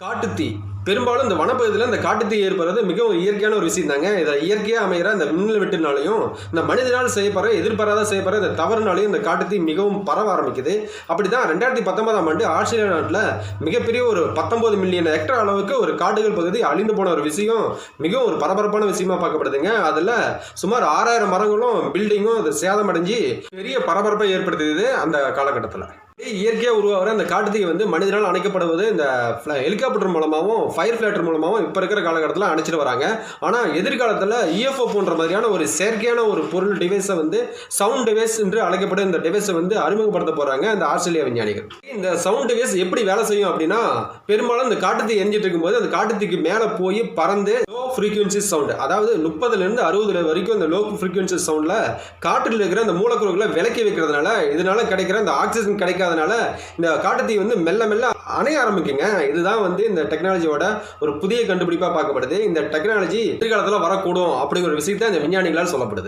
காட்டுத்தீ. பெரும்பாலும் இந்த வனப்பகுதியில் இந்த காட்டுத்தீ ஏற்படுறது மிகவும் இயற்கையான ஒரு விஷயம் தாங்க இதை இயற்கையாக அமைகிற இந்த மின்னல் வெட்டினாலையும் இந்த மனிதனால் செய்யப்படுற எதிர்பாராத செய்யப்படுற இந்த தவறுனாலையும் இந்த காட்டுத்தீ மிகவும் பரவ ஆரம்பிக்குது. அப்படி தான் ரெண்டாயிரத்தி பத்தொன்பதாம் ஆண்டு ஆஸ்திரேலியா நாட்டில் மிகப்பெரிய ஒரு பத்தொன்பது மில்லியன் ஹெக்டர் அளவுக்கு ஒரு காடுகள் பகுதி அழிந்து போன ஒரு விஷயம் மிகவும் ஒரு பரபரப்பான விஷயமா பார்க்கப்படுதுங்க. அதில் சுமார் ஆறாயிரம் மரங்களும் பில்டிங்கும் அது சேதமடைஞ்சு பெரிய பரபரப்பை ஏற்படுத்தியது அந்த காலகட்டத்தில். இயற்கையாக உருவாகிற அந்த காட்டுத்தீ வந்து மனிதனால் அணைக்கப்படுவது இந்த ஹெலிகாப்டர் மூலமாகவும் ஃபயர் ஃபிளேட்டர் மூலமாகவும் இப்போ இருக்கிற காலகட்டத்தில் அணைச்சிட்டு வராங்க. ஆனால் எதிர்காலத்தில் இஎஃப்ஓ போன்ற மாதிரியான ஒரு செயற்கையான ஒரு பொருள் டிவைஸை வந்து சவுண்ட் டிவைஸ் என்று அழைக்கப்படும் இந்த டிவைஸை வந்து அறிமுகப்படுத்த போகிறாங்க இந்த ஆஸ்திரேலிய விஞ்ஞானிகள். இந்த சவுண்ட் வேஸ் எப்படி வேலை செய்யும் அப்படின்னா பெரும்பாலும் இந்த காட்டுத்தீ எரிஞ்சிட்டு இருக்கும்போது அந்த காட்டுத்தீக்கு மேலே போய் பறந்து லோ ஃப்ரீக்வன்சி சவுண்ட் அதாவது முப்பதுலேருந்து அறுபதுல வரைக்கும் இந்த லோ ஃப்ரீக்வன்சி சவுண்டில் காற்றில் இருக்கிற அந்த மூலக்கூறுகளை விலக்கி வைக்கிறதுனால இதனால கிடைக்கிற அந்த ஆக்சிஜன் கிடைக்காதனால இந்த காட்டுத்தீ வந்து மெல்ல மெல்ல அணைய ஆரம்பிக்குங்க. இதுதான் வந்து இந்த டெக்னாலஜியோட ஒரு புதிய கண்டுபிடிப்பாக பார்க்கப்படுது. இந்த டெக்னாலஜி எதிர்காலத்தில் வரக்கூடும் அப்படிங்கிற ஒரு விஷயத்தை இந்த விஞ்ஞானிகளால் சொல்லப்படுது.